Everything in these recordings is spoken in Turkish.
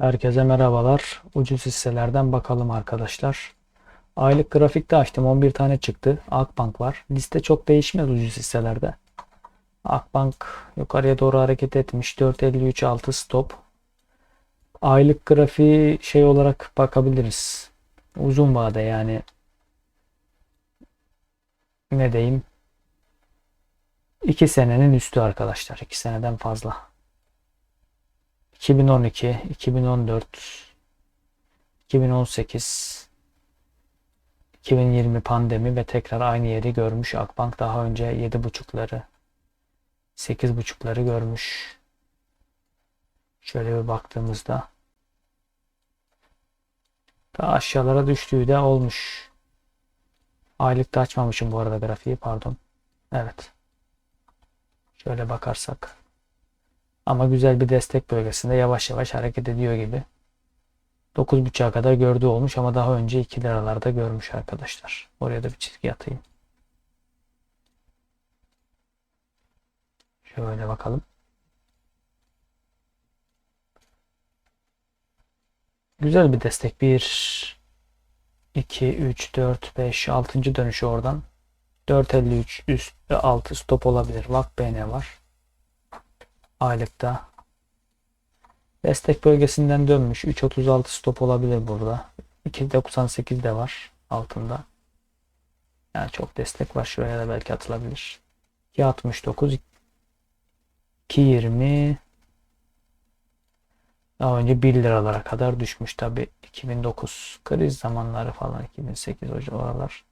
Herkese merhabalar. Ucuz hisselerden bakalım arkadaşlar. Aylık grafikte açtım. 11 tane çıktı. Akbank var. Liste çok değişmez ucuz hisselerde. Akbank yukarıya doğru hareket etmiş. 4.53 altı stop. Aylık grafiği şey olarak bakabiliriz. Uzun vade yani. Ne diyeyim? 2 senenin üstü arkadaşlar. 2 seneden fazla. 2012, 2014, 2018, 2020 pandemi ve tekrar aynı yeri görmüş. Akbank daha önce 7.5'ları, 8.5'ları görmüş. Şöyle bir baktığımızda daha aşağılara düştüğü de olmuş. Aylıkta açmamışım bu arada grafiği pardon. Evet. Şöyle bakarsak. Ama güzel bir destek bölgesinde yavaş yavaş hareket ediyor gibi. 9.5'a kadar gördüğü olmuş ama daha önce 2 liralarda görmüş arkadaşlar. Oraya da bir çizgi atayım. Şöyle bakalım. Güzel bir destek. 1 2 3 4 5 6. dönüşü oradan. 4.53 üst ve altı stop olabilir. Vak BN var aylıkta. Destek bölgesinden dönmüş. 3.36 stop olabilir burada. 2.98 de var altında. Yani çok destek var. Şuraya da belki atılabilir. 2.69 2.20 daha önce 1 liralara kadar düşmüş tabi 2009 kriz zamanları falan 2008 oralar.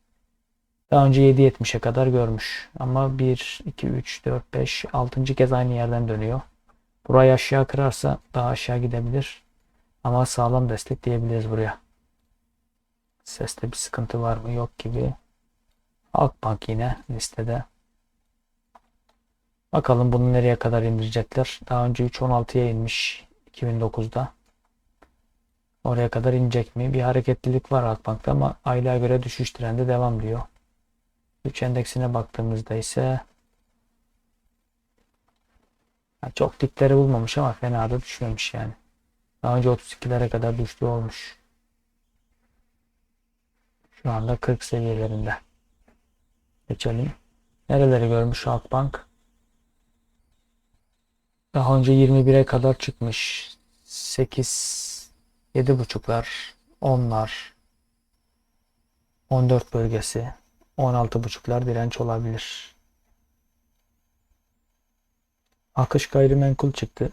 Daha önce 7.70'e kadar görmüş. Ama 1, 2, 3, 4, 5, 6. kez aynı yerden dönüyor. Burayı aşağı kırarsa daha aşağı gidebilir. Ama sağlam destek diyebiliriz buraya. Seste bir sıkıntı var mı? Yok gibi. Akbank yine listede. Bakalım bunu nereye kadar indirecekler. Daha önce 3.16'ya inmiş 2009'da. Oraya kadar inecek mi? Bir hareketlilik var Akbank'ta ama aylığa göre düşüş trendi devam diyor. 3 endeksine baktığımızda ise çok dipleri bulmamış ama fena da düşmemiş yani. Daha önce 32'lere kadar düştü olmuş. Şu anda 40 seviyelerinde. Geçelim. Nereleri görmüş Halkbank? Daha önce 21'e kadar çıkmış. 8 7.5'lar 10'lar 14 bölgesi 16.5'lar direnç olabilir. Akış gayrimenkul çıktı.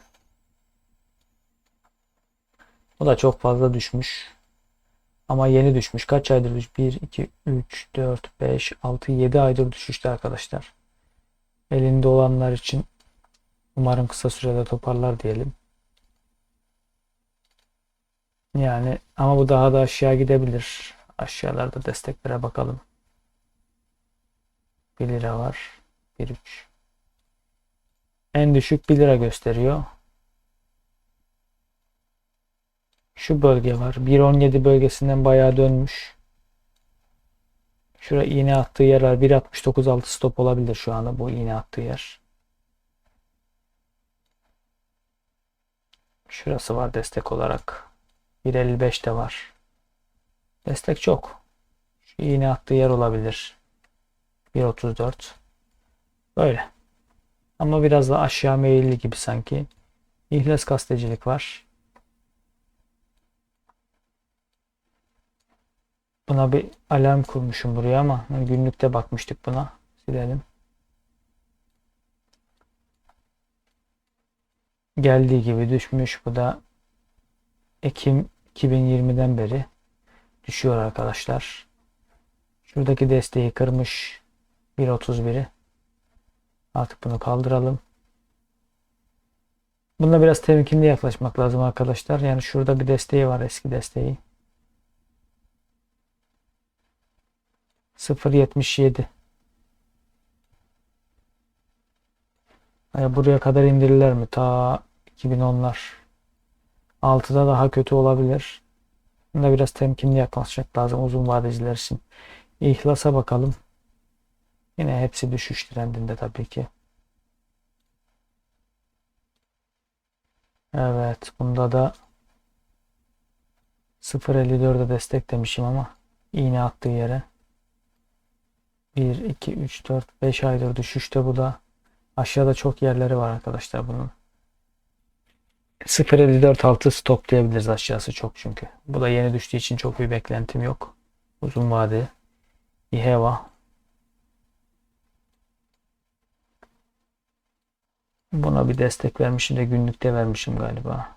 O da çok fazla düşmüş. Ama yeni düşmüş. Kaç aydır düşmüş? 1, 2, 3, 4, 5, 6, 7 aydır düşüşte arkadaşlar. Elinde olanlar için umarım kısa sürede toparlar diyelim. Yani ama bu daha da aşağı gidebilir. Aşağılarda desteklere bakalım. 1 lira var. 1.3 En düşük 1 lira gösteriyor. Şu bölge var. 1.17 bölgesinden bayağı dönmüş. Şura iğne attığı yer var. 1.69 stop olabilir şu anda bu iğne attığı yer. Şurası var destek olarak. 1.55 de var. Destek çok. Şu iğne attığı yer olabilir. 1.34 böyle. Ama biraz da aşağı meyilli gibi sanki. İhlas kastecilik var. Buna bir alarm kurmuşum buraya ama günlükte bakmıştık buna. Silelim. Geldiği gibi düşmüş. Bu da Ekim 2020'den beri düşüyor arkadaşlar. Şuradaki desteği kırmış 1.31'i. Artık bunu kaldıralım. Bunda biraz temkinli yaklaşmak lazım arkadaşlar. Yani şurada bir desteği var eski desteği. 0.77 yani buraya kadar indirirler mi? Ta 2010'lar. 6'da daha kötü olabilir. Bunda biraz temkinli yaklaşmak lazım uzun vadeciler için. İhlasa bakalım. Yine hepsi düşüş trendinde tabii ki. Evet, bunda da 0.54'e destek demişim ama iğne attığı yere 1, 2, 3, 4, 5 aydır düşüşte bu da aşağıda çok yerleri var arkadaşlar bunun. 0.54 altı stop diyebiliriz aşağısı çok çünkü. Bu da yeni düştüğü için çok bir beklentim yok. Uzun vade. İHEVA. Buna bir destek vermişim de günlükte vermişim galiba.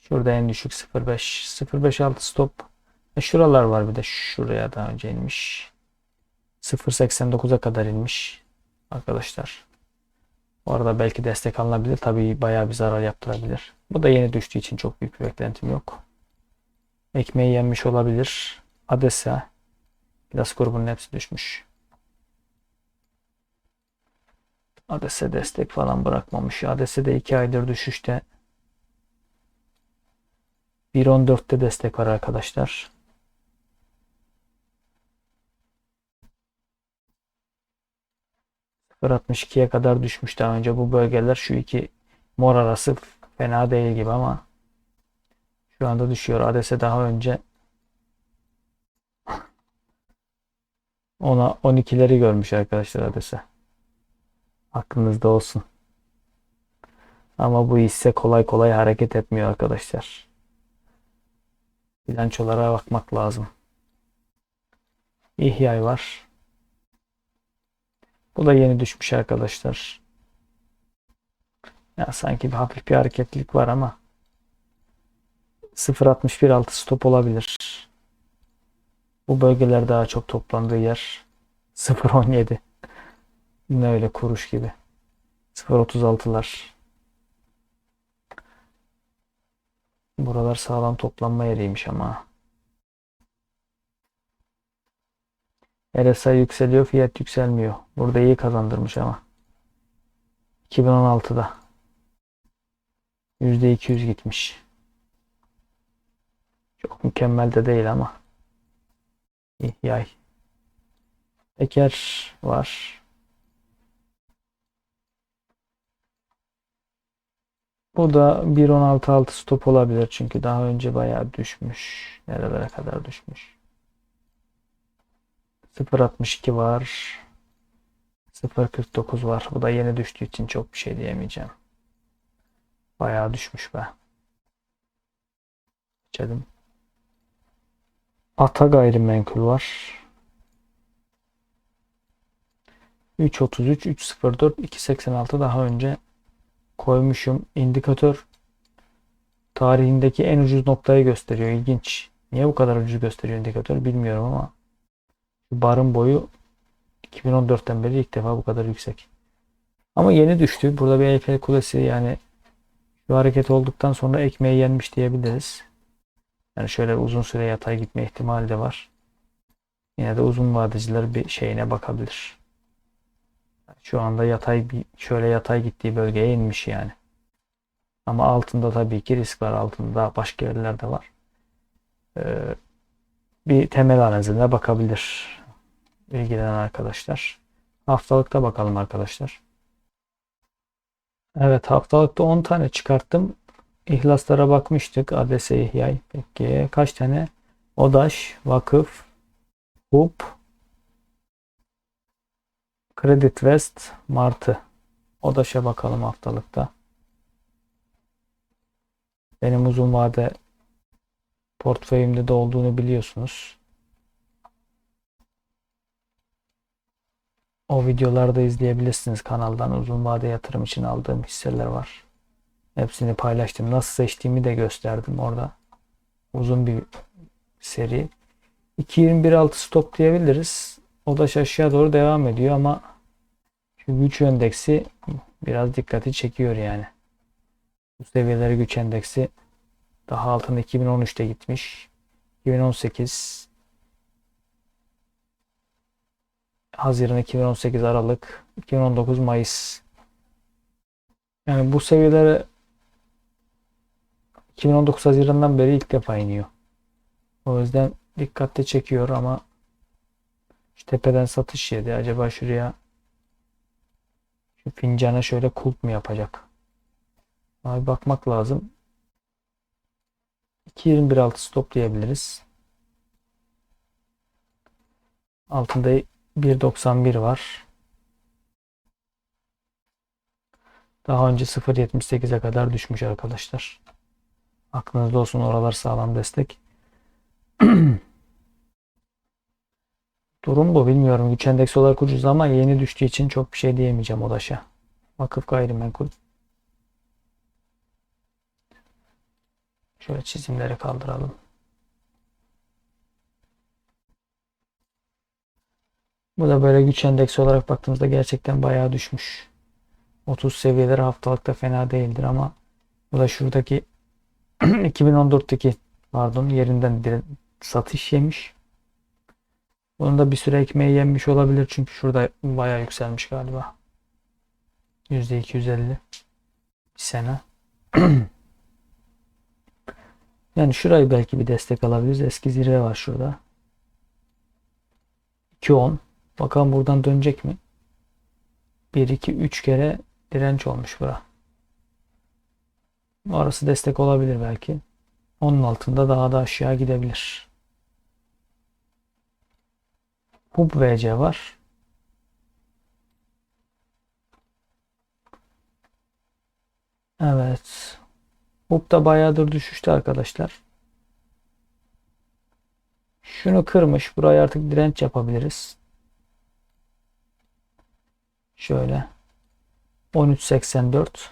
Şurada en düşük 0.5. 0.56 stop. E şuralar var bir de şuraya daha önce inmiş. 0.89'a kadar inmiş. Arkadaşlar. Orada belki destek alınabilir. Tabii bayağı bir zarar yaptırabilir. Bu da yeni düştüğü için çok büyük bir beklentim yok. Ekmeği yenmiş olabilir. Adesa. Biraz grubunun hepsi düşmüş. Adese destek falan bırakmamış. Adese de 2 aydır düşüşte. 1.14'te destek var arkadaşlar. %62'ye kadar düşmüş daha önce bu bölgeler şu iki mor arası fena değil gibi ama şu anda düşüyor. Adese daha önce ona 12'leri görmüş arkadaşlar Adese. Aklınızda olsun. Ama bu hisse kolay kolay hareket etmiyor arkadaşlar. Bilançolara bakmak lazım. İhya var. Bu da yeni düşmüş arkadaşlar. Ya sanki bir hafif bir hareketlilik var ama 0.61 altı stop olabilir. Bu bölgeler daha çok toplandığı yer 0.17 Yine öyle kuruş gibi. 0.36'lar. Buralar sağlam toplanma yeriymiş ama. RSI yükseliyor, fiyat yükselmiyor. Burada iyi kazandırmış ama. 2016'da %200 gitmiş. Çok mükemmel de değil ama. İyi, yay. Eker var. Bu da 1.16 altı stop olabilir çünkü daha önce bayağı düşmüş. Nerelere kadar düşmüş. 0.62 var. 0.49 var. Bu da yeni düştüğü için çok bir şey diyemeyeceğim. Bayağı düşmüş be. Geçelim. Ata gayrimenkul var. 3.33, 3.04, 2.86 daha önce koymuşum. İndikatör tarihindeki en ucuz noktayı gösteriyor. İlginç. Niye bu kadar ucuz gösteriyor indikatör bilmiyorum ama barın boyu 2014'ten beri ilk defa bu kadar yüksek. Ama yeni düştü. Burada bir Eyfel Kulesi yani şu hareket olduktan sonra ekmeği yenmiş diyebiliriz. Yani şöyle uzun süre yatay gitme ihtimali de var. Yine de uzun vadeciler bir şeyine bakabilir. Şu anda yatay şöyle yatay gittiği bölgeye inmiş yani. Ama altında tabii ki risk var. Altında başka yerler de var. Ee, bir temel analizine bakabilir ilgilenen arkadaşlar. Haftalıkta bakalım arkadaşlar. Evet haftalıkta 10 tane çıkarttım. İhlaslara bakmıştık. ADS İhyay. Peki kaç tane? ODAŞ, Vakıf, HUP, Credit West, Martı. ODAŞ'a bakalım haftalıkta. Benim uzun vade portföyümde de olduğunu biliyorsunuz. O videolarda izleyebilirsiniz kanaldan. Uzun vade yatırım için aldığım hisseler var. Hepsini paylaştım. Nasıl seçtiğimi de gösterdim orada. Uzun bir seri. 2.21.6 stop diyebiliriz. O da aşağı doğru devam ediyor ama şu güç endeksi biraz dikkati çekiyor yani. Bu seviyeleri güç endeksi daha altında 2013'te gitmiş. 2018 Haziran 2018 Aralık 2019 Mayıs yani bu seviyelere 2019 Haziran'dan beri ilk defa iniyor. O yüzden dikkatle çekiyor ama şu tepeden satış yedi. Acaba şuraya şu fincana şöyle kulp mu yapacak? Abi bakmak lazım. 2.21 altı stop diyebiliriz. Altında 1.91 var. Daha önce 0.78'e kadar düşmüş arkadaşlar. Aklınızda olsun oralar sağlam destek. Durum bu bilmiyorum. Güç endeksi olarak ucuz ama yeni düştüğü için çok bir şey diyemeyeceğim ODAŞ'a. Vakıf gayrimenkul. Şöyle çizimleri kaldıralım. Bu da böyle güç endeksi olarak baktığımızda gerçekten bayağı düşmüş. 30 seviyeleri haftalıkta fena değildir ama bu da şuradaki 2014'teki pardon yerinden satış yemiş. Bunun da bir süre ekmeği yenmiş olabilir çünkü şurada bayağı yükselmiş galiba. %250 bir sene. Yani şurayı belki bir destek alabiliriz. Eski zirve var şurada. 2.10. Bakalım buradan dönecek mi? 1, 2, 3 kere direnç olmuş bura. Orası destek olabilir belki. Onun altında daha da aşağı gidebilir. Hub VC var. Evet. Hub da bayağıdır düşüştü arkadaşlar. Şunu kırmış. Burayı artık direnç yapabiliriz. Şöyle. 13.84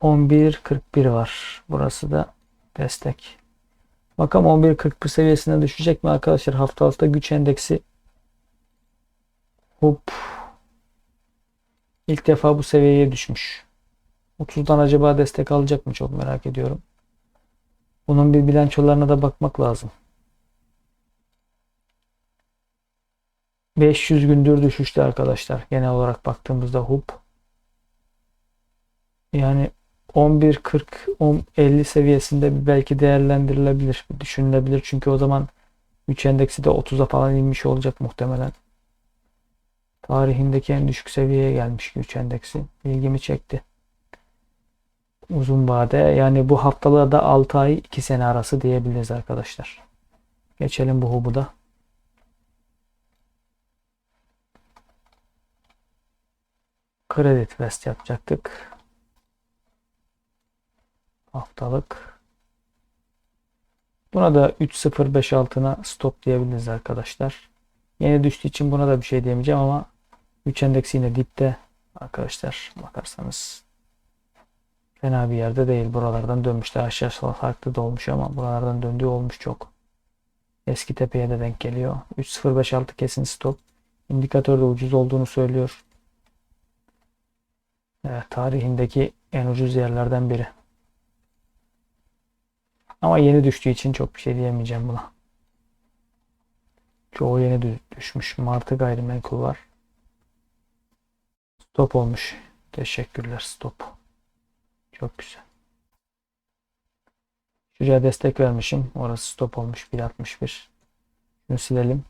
11.41 var. Burası da destek. Bakalım 11.41 seviyesine düşecek mi arkadaşlar? Haftalıkta güç endeksi hop ilk defa bu seviyeye düşmüş. 30'dan acaba destek alacak mı? Çok merak ediyorum. Bunun bir bilançolarına da bakmak lazım. 500 gündür düşüşte arkadaşlar. Genel olarak baktığımızda HUP. Yani 11.40 10 50 seviyesinde belki değerlendirilebilir, düşünülebilir. Çünkü o zaman güç endeksi de 30'a falan inmiş olacak muhtemelen. Tarihindeki en düşük seviyeye gelmiş güç endeksi. İlgimi çekti. Uzun vade yani bu haftalığa da 6 ay 2 sene arası diyebiliriz arkadaşlar. Geçelim bu hubu da. Kredi West yapacaktık. Haftalık. Buna da 3.05 altına stop diyebiliriz arkadaşlar. Yeni düştüğü için buna da bir şey diyemeyeceğim ama 3 endeksi yine dipte arkadaşlar bakarsanız fena bir yerde değil. Buralardan dönmüş. Daha aşağı farklı da olmuş ama buralardan döndüğü olmuş çok. Eski tepeye de denk geliyor. 3.056 kesin stop. İndikatör de ucuz olduğunu söylüyor. Evet, tarihindeki en ucuz yerlerden biri. Ama yeni düştüğü için çok bir şey diyemeyeceğim buna. Çoğu yeni düşmüş. Martı gayrimenkul var. Stop olmuş. Teşekkürler stop. Çok güzel. Şuraya destek vermişim. Orası stop olmuş. 1.61. Şunu silelim.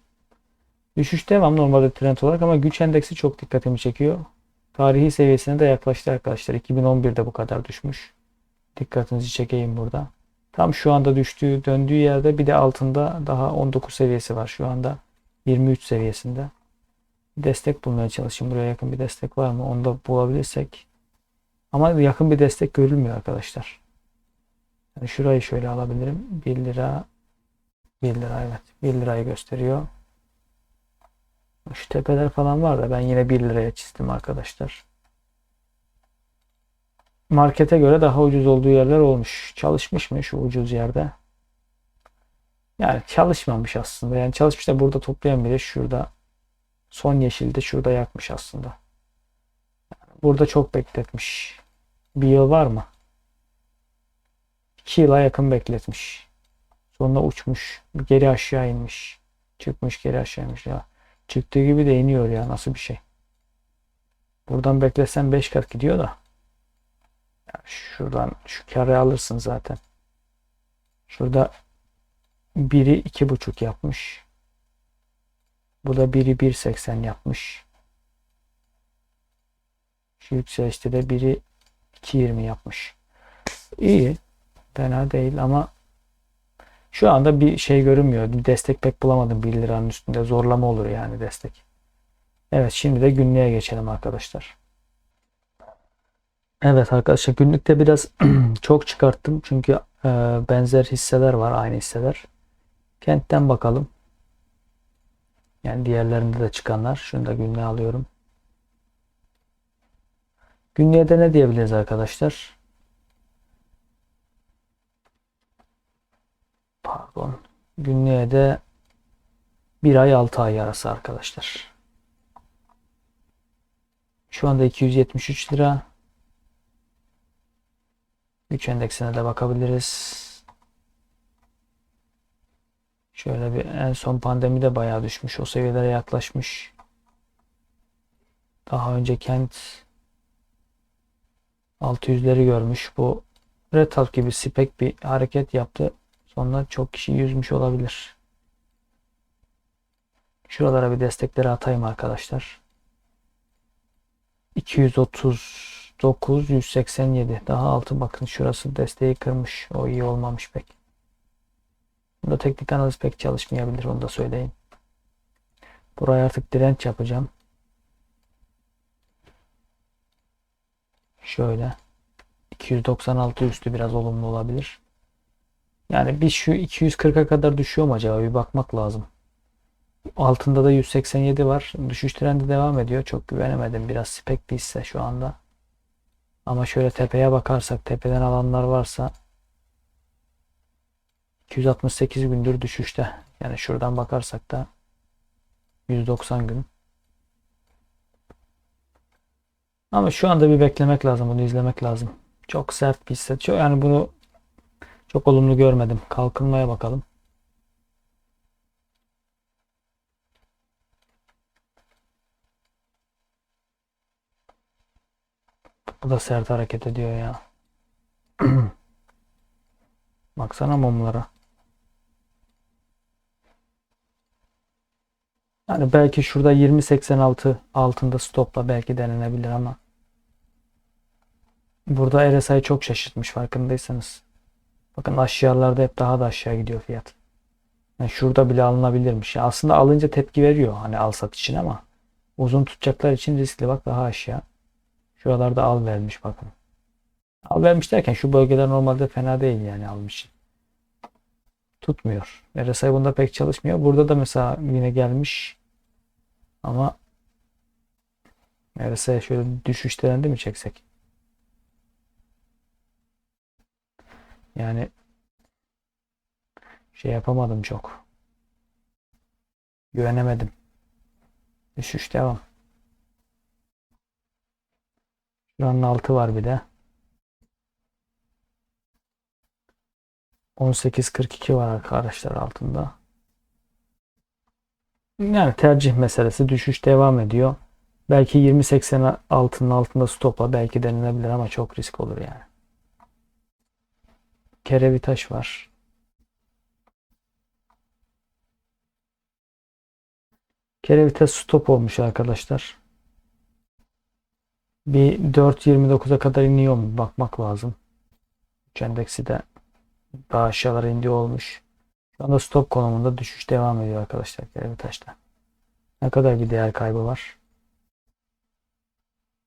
Düşüş devam normalde trend olarak ama güç endeksi çok dikkatimi çekiyor. Tarihi seviyesine de yaklaştı arkadaşlar. 2011'de bu kadar düşmüş. Dikkatinizi çekeyim burada. Tam şu anda düştüğü, döndüğü yerde bir de altında daha 19 seviyesi var şu anda. 23 seviyesinde. Destek bulmaya çalışayım. Buraya yakın bir destek var mı? Onu da bulabilirsek. Ama yakın bir destek görülmüyor arkadaşlar. Yani şurayı şöyle alabilirim. 1 lira 1 lira evet. 1 lirayı gösteriyor. Şu tepeler falan var da ben yine 1 liraya çizdim arkadaşlar. Markete göre daha ucuz olduğu yerler olmuş. Çalışmış mı şu ucuz yerde? Yani çalışmamış aslında. Yani çalışmış da burada toplayan biri şurada son yeşilde şurada yakmış aslında. Burada çok bekletmiş. Bir yıl var mı? 2 yıla yakın bekletmiş. Sonra uçmuş. Geri aşağı inmiş. Çıkmış geri aşağı inmiş ya. Çıktığı gibi de iniyor ya. Nasıl bir şey? Buradan beklesen 5 kat gidiyor da. Şuradan şu karı alırsın zaten. Şurada biri iki buçuk yapmış. Bu da biri 1.80 yapmış. Şu yükselişte de biri 2.20 yapmış. İyi. Fena değil ama şu anda bir şey görünmüyor. Bir destek pek bulamadım 1 liranın üstünde. Zorlama olur yani destek. Evet şimdi de günlüğe geçelim arkadaşlar. Evet arkadaşlar günlükte biraz çok çıkarttım. Çünkü e, benzer hisseler var. Aynı hisseler. Kentten bakalım. Yani diğerlerinde de çıkanlar. Şunu da günlüğe alıyorum. Günlüğe de ne diyebiliriz arkadaşlar? Pardon. Günlüğe de 1 ay 6 ay arası arkadaşlar. Şu anda 273 lira. Güç endeksine de bakabiliriz. Şöyle bir en son pandemide bayağı düşmüş. O seviyelere yaklaşmış. Daha önce kent 600'leri görmüş. Bu Red Hat gibi spek bir hareket yaptı. Sonra çok kişi yüzmüş olabilir. Şuralara bir destekleri atayım arkadaşlar. 239 187 daha altı bakın şurası desteği kırmış. O iyi olmamış pek. Bunda teknik analiz pek çalışmayabilir onu da söyleyeyim. Buraya artık direnç yapacağım. Şöyle 296 üstü biraz olumlu olabilir. Yani bir şu 240'a kadar düşüyor mu acaba bir bakmak lazım. Altında da 187 var. Düşüş trendi devam ediyor. Çok güvenemedim. Biraz spek bir hisse şu anda. Ama şöyle tepeye bakarsak tepeden alanlar varsa 268 gündür düşüşte. Yani şuradan bakarsak da 190 gün. Ama şu anda bir beklemek lazım. Bunu izlemek lazım. Çok sert bir hisse. Çok, yani bunu çok olumlu görmedim. Kalkınmaya bakalım. Bu da sert hareket ediyor ya. Baksana mumlara. Yani belki şurada 20.86 altında stopla belki denenebilir ama burada RSI çok şaşırtmış farkındaysanız. Bakın aşağılarda hep daha da aşağı gidiyor fiyat. Yani şurada bile alınabilirmiş. Yani aslında alınca tepki veriyor hani al sat için ama uzun tutacaklar için riskli bak daha aşağı. Şuralarda al vermiş bakın. Al vermiş derken şu bölgeler normalde fena değil yani almış. Tutmuyor. RSI bunda pek çalışmıyor. Burada da mesela yine gelmiş ama RSI şöyle düşüş denendi mi çeksek? Yani şey yapamadım çok. Güvenemedim. Düşüş devam. Şuranın altı var bir de. 18.42 var arkadaşlar altında. Yani tercih meselesi düşüş devam ediyor. Belki 20.80 altının altında stopla belki denilebilir ama çok risk olur yani. Kerevitaş var. Kerevitaş stop olmuş arkadaşlar. Bir 4.29'a kadar iniyor mu? Bakmak lazım. Endeksi de daha aşağılara indi olmuş. Şu anda stop konumunda düşüş devam ediyor arkadaşlar Kerevitaş'ta. Ne kadar bir değer kaybı var?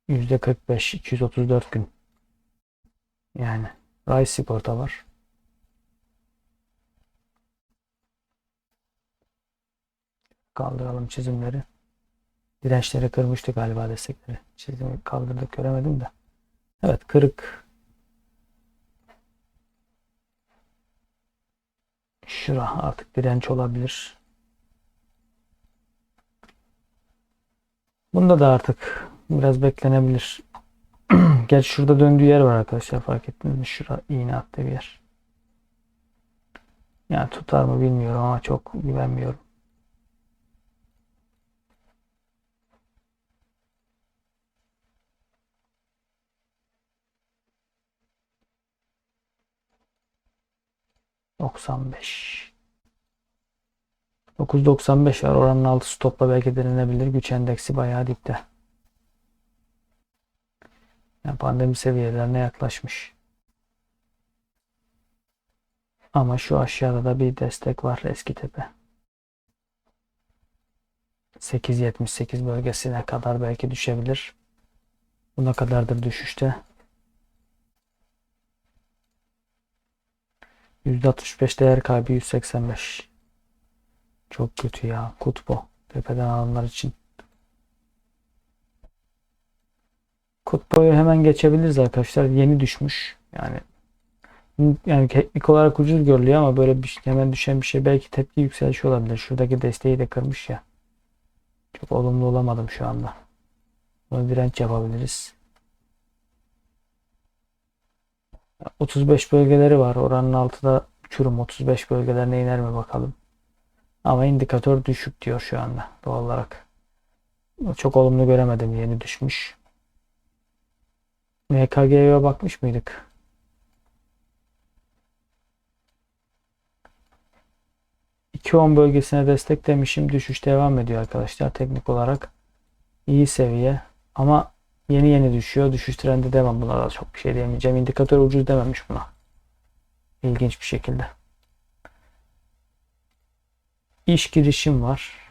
%45 234 gün. Yani Rise sigorta var. Kaldıralım çizimleri. Dirençleri kırmıştı galiba destekleri. Çizimi kaldırdık göremedim de. Evet kırık. Şura artık direnç olabilir. Bunda da artık biraz beklenebilir. Gerçi şurada döndüğü yer var arkadaşlar fark ettiniz mi? Şura iğne attı bir yer. Yani tutar mı bilmiyorum ama çok güvenmiyorum. Doksan beş. 995 var. Oranın altı stopla belki denenebilir. Güç endeksi bayağı dipte. Yani pandemi seviyelerine yaklaşmış. Ama şu aşağıda da bir destek var eski tepe. 8.78 bölgesine kadar belki düşebilir. Buna kadardır düşüşte. %65 değer kaybı 185. Çok kötü ya. Kutbo. Tepeden alanlar için. Kutbo'yu hemen geçebiliriz arkadaşlar. Yeni düşmüş. Yani yani teknik olarak ucuz görülüyor ama böyle bir şey- hemen düşen bir şey belki tepki yükselişi olabilir. Şuradaki desteği de kırmış ya. Çok olumlu olamadım şu anda. Bunu direnç yapabiliriz. 35 bölgeleri var. Oranın altında uçurum 35 bölgelerine iner mi bakalım. Ama indikatör düşük diyor şu anda doğal olarak. Çok olumlu göremedim. Yeni düşmüş. MKG'ye bakmış mıydık? ...2.10 bölgesine desteklemişim. Düşüş devam ediyor arkadaşlar. Teknik olarak iyi seviye. Ama yeni yeni düşüyor. Düşüş trendi devam. Buna da çok bir şey diyemeyeceğim. İndikatör ucuz dememiş buna. İlginç bir şekilde. İş girişim var.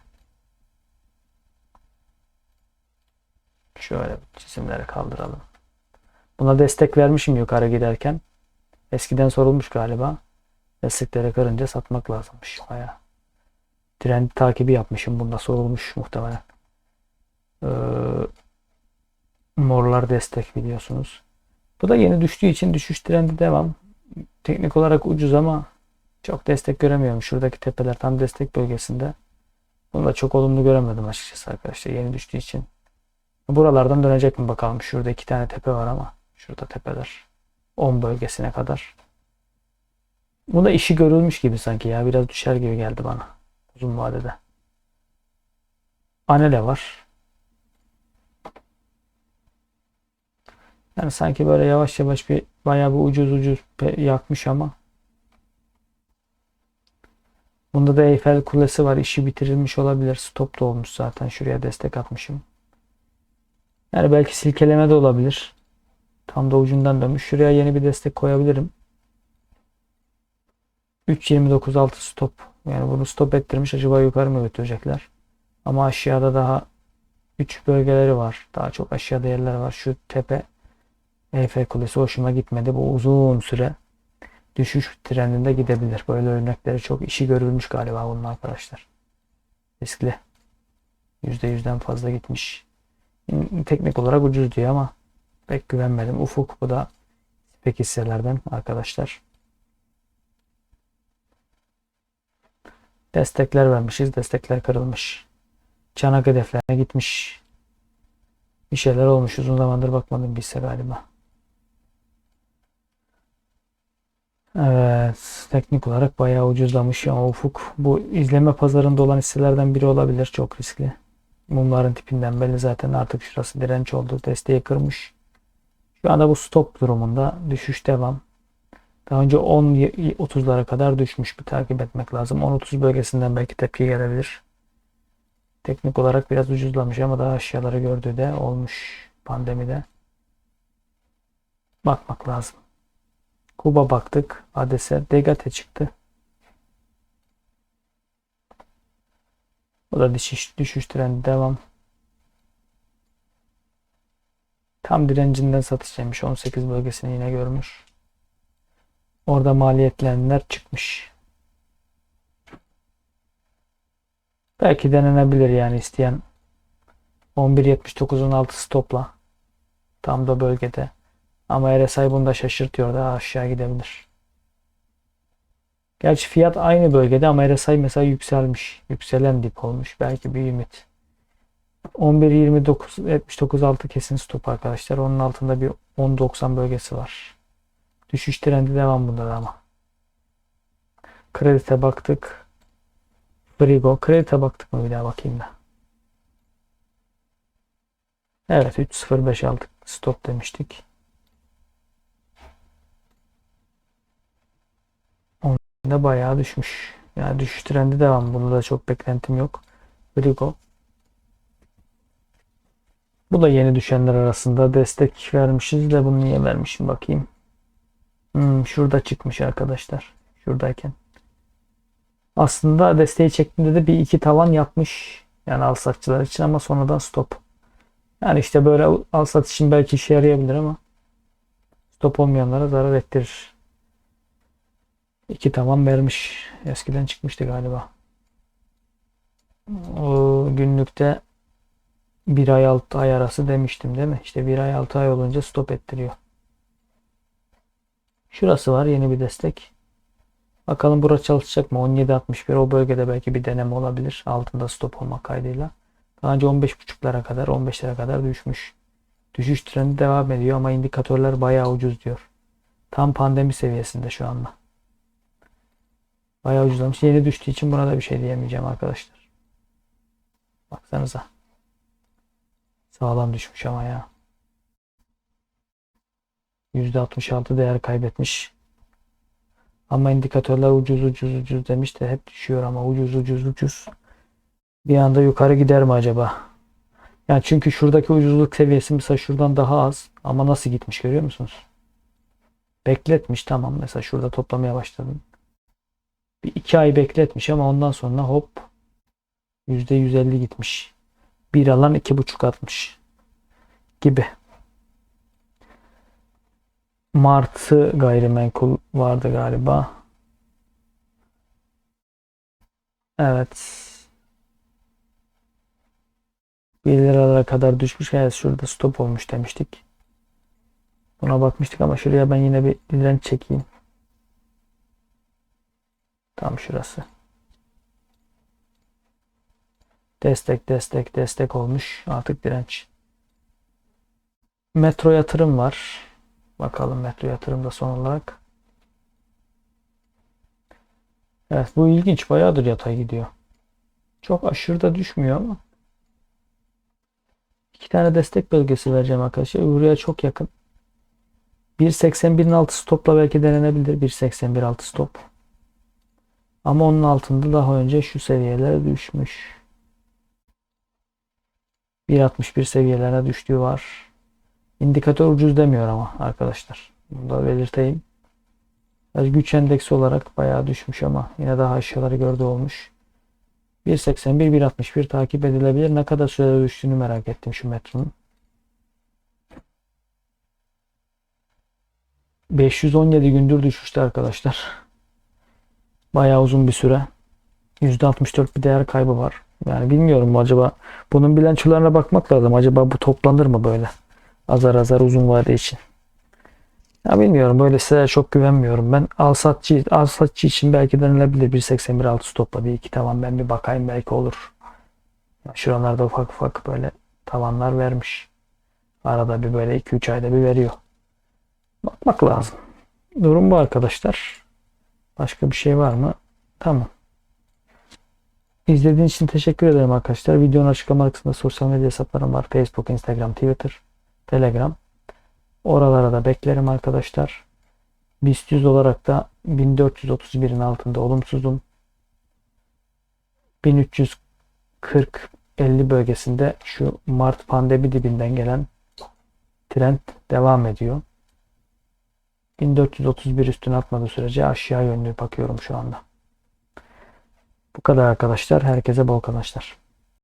Şöyle çizimleri kaldıralım. Buna destek vermişim yukarı giderken. Eskiden sorulmuş galiba. Destekleri kırınca satmak lazımmış. Baya. Trend takibi yapmışım. Bunda sorulmuş muhtemelen. Ee, morlar destek biliyorsunuz. Bu da yeni düştüğü için düşüş trendi devam. Teknik olarak ucuz ama çok destek göremiyorum. Şuradaki tepeler tam destek bölgesinde. Bunu da çok olumlu göremedim açıkçası arkadaşlar. Yeni düştüğü için. Buralardan dönecek mi bakalım. Şurada iki tane tepe var ama. Şurada tepeler. 10 bölgesine kadar. Bu da işi görülmüş gibi sanki ya. Biraz düşer gibi geldi bana. Uzun vadede. Anele var. Yani sanki böyle yavaş yavaş bir bayağı bir ucuz ucuz yakmış ama. Bunda da Eyfel Kulesi var. İşi bitirilmiş olabilir. Stop da olmuş zaten. Şuraya destek atmışım. Yani belki silkeleme de olabilir. Tam da ucundan dönmüş. Şuraya yeni bir destek koyabilirim. 3.29.6 stop. Yani bunu stop ettirmiş. Acaba yukarı mı götürecekler? Ama aşağıda daha 3 bölgeleri var. Daha çok aşağıda yerler var. Şu tepe Eyfel Kulesi hoşuma gitmedi. Bu uzun süre düşüş trendinde gidebilir. Böyle örnekleri çok işi görülmüş galiba bunun arkadaşlar. Riskli. %100'den fazla gitmiş. Teknik olarak ucuz diyor ama pek güvenmedim. Ufuk bu da pek hisselerden arkadaşlar. Destekler vermişiz. Destekler kırılmış. Çanak hedeflerine gitmiş. Bir şeyler olmuş. Uzun zamandır bakmadım bir hisse galiba. Evet, teknik olarak bayağı ucuzlamış ama Ufuk bu izleme pazarında olan hisselerden biri olabilir. Çok riskli. Mumların tipinden belli zaten artık şurası direnç oldu. Desteği kırmış. Şu anda bu stop durumunda düşüş devam. Daha önce 10-30'lara kadar düşmüş. Bir takip etmek lazım. 10-30 bölgesinden belki tepki gelebilir. Teknik olarak biraz ucuzlamış ama daha aşağıları gördüğü de olmuş pandemide. Bakmak lazım. Kuba baktık. Adese Degate çıktı. O da düşüş, düşüş trendi devam. Tam direncinden satış yemiş. 18 bölgesini yine görmüş. Orada maliyetlenenler çıkmış. Belki denenebilir yani isteyen 11.79'un altı stopla. Tam da bölgede. Ama RSI bunu da şaşırtıyor. Daha aşağı gidebilir. Gerçi fiyat aynı bölgede ama RSI mesela yükselmiş. Yükselen dip olmuş. Belki bir ümit. 11.29 79 altı kesin stop arkadaşlar. Onun altında bir 10.90 bölgesi var. Düşüş trendi devam bunda da ama. Kredite baktık. Frigo. Kredite baktık mı bir daha bakayım da. Evet 3.05 aldık. Stop demiştik. Da bayağı düşmüş. Yani düşüş trendi devam. Bunda da çok beklentim yok. Frigo. Bu da yeni düşenler arasında destek vermişiz de bunu niye vermişim bakayım. Hmm, şurada çıkmış arkadaşlar. Şuradayken. Aslında desteği çektiğinde de bir iki tavan yapmış. Yani al satçılar için ama sonradan stop. Yani işte böyle al sat için belki işe yarayabilir ama stop olmayanlara zarar ettirir. İki tavan vermiş. Eskiden çıkmıştı galiba. O günlükte bir ay altı ay arası demiştim değil mi? İşte bir ay altı ay olunca stop ettiriyor. Şurası var yeni bir destek. Bakalım burası çalışacak mı? 17.61 o bölgede belki bir deneme olabilir. Altında stop olmak kaydıyla. Daha önce 15.5'lara kadar 15'lere kadar düşmüş. Düşüş trendi devam ediyor ama indikatörler bayağı ucuz diyor. Tam pandemi seviyesinde şu anda. Bayağı ucuzlamış. Yeni düştüğü için buna da bir şey diyemeyeceğim arkadaşlar. Baksanıza. Sağlam düşmüş ama ya. %66 değer kaybetmiş. Ama indikatörler ucuz ucuz ucuz demiş de hep düşüyor ama ucuz ucuz ucuz. Bir anda yukarı gider mi acaba? Yani çünkü şuradaki ucuzluk seviyesi mesela şuradan daha az ama nasıl gitmiş görüyor musunuz? Bekletmiş tamam mesela şurada toplamaya başladım. Bir iki ay bekletmiş ama ondan sonra hop %150 gitmiş. Bir alan iki buçuk atmış gibi. Martı gayrimenkul vardı galiba. Evet. 1 liralara kadar düşmüş. Evet şurada stop olmuş demiştik. Buna bakmıştık ama şuraya ben yine bir direnç çekeyim. Tam şurası. Destek destek destek olmuş. Artık direnç. Metro yatırım var. Bakalım metro yatırımda son olarak. Evet bu ilginç. Bayağıdır yatay gidiyor. Çok aşırı da düşmüyor ama. İki tane destek bölgesi vereceğim arkadaşlar. Buraya çok yakın. 1.81'in altı stopla belki denenebilir. 1.81 altı stop. Ama onun altında daha önce şu seviyelere düşmüş. 1.61 seviyelerine düştüğü var. İndikatör ucuz demiyor ama arkadaşlar. Bunu da belirteyim. Yani güç endeksi olarak bayağı düşmüş ama yine daha aşağıları gördü olmuş. 1.81 1.61 takip edilebilir. Ne kadar sürede düştüğünü merak ettim şu metronun. 517 gündür düşüşte arkadaşlar. Bayağı uzun bir süre. %64 bir değer kaybı var. Yani bilmiyorum acaba bunun bilançolarına bakmak lazım. Acaba bu toplanır mı böyle? Azar azar uzun vade için. Ya bilmiyorum böyle size çok güvenmiyorum. Ben al satçı, al satçı için belki denilebilir 1.81 altı stopla bir iki tavan ben bir bakayım belki olur. Şuralarda ufak ufak böyle tavanlar vermiş. Arada bir böyle 2-3 ayda bir veriyor. Bakmak lazım. Durum bu arkadaşlar. Başka bir şey var mı? Tamam. İzlediğiniz için teşekkür ederim arkadaşlar. Videonun açıklama kısmında sosyal medya hesaplarım var. Facebook, Instagram, Twitter, Telegram. Oralara da beklerim arkadaşlar. BIST 100 olarak da 1431'in altında olumsuzum. 1340 50 bölgesinde şu Mart pandemi dibinden gelen trend devam ediyor. 1431 üstüne atmadığı sürece aşağı yönlü bakıyorum şu anda. Bu kadar arkadaşlar. Herkese bol kazançlar.